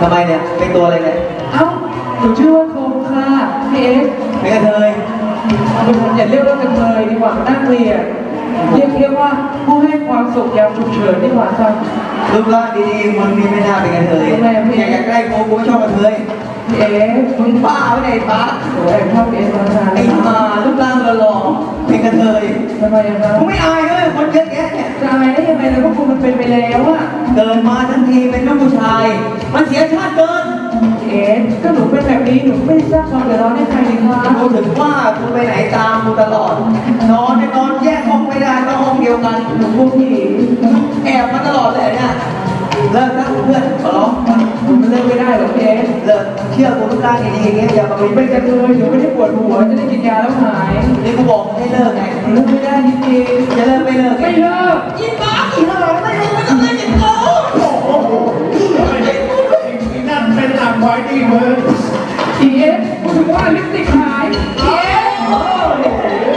ทำไมเนี่ย เป็นตัวอะไรเนี่ยเอ้าหนูชื่อว่าโคมค่ะพี่เอสเป็นกระเทยอย่าเรียกว่ากระเทยดีกว่าน่าเกลียดเรียกเรียกว่าผู้ให้ความสุขยามฉุกเฉินดีกว่าครับรูปร่างดีๆมึงนี่ไม่น่าเป็นกระเทยทำไมอะพี่อยากอยากใกล้โกกูไม่ชอบกระเทยพี่เอสมึงบ้าไม่ได้ป้าโอ้ยชอบเอสมานานไอ้ห่ารูปร่างหล่อๆเป็นกระเทยทำไมอะครับมึงไม่อายเลยคนเยอะแยะเนี่ย เกิดมาทั้งทีเป็นลูกผู้ชาย มันเสียชาติเกินเอสก็หนูเป็นแบบนี้หนูไม่ได้สร้างความเดือดร้อนให้ใครเลยครับกูถึงว่ากูไปไหนตามกูตลอด นอนในยนอนแยกห้องไม่ได้ต้องห้องเดียวกันหนูพูดผีแอบมาตลอดเลยเนี่ยเลิกนะเพื่อนขอร้องหนูมันเลิกไม่ได้หรอกพี่เอสเลิกเชื่อกูรูปร่างดีๆอย่างเงี้ยอย่ามาหนูเป็นเป็นกระเทยหนูไม่ได้ปวดหัวจะได้กินยาแล้วหายนี่กูบอกมึงให้เลิกไงหนูเลิกไม่ได้จริงจะเลิกไม่เลิกๆไม่เลิกอีบ้า นั่นเป็นห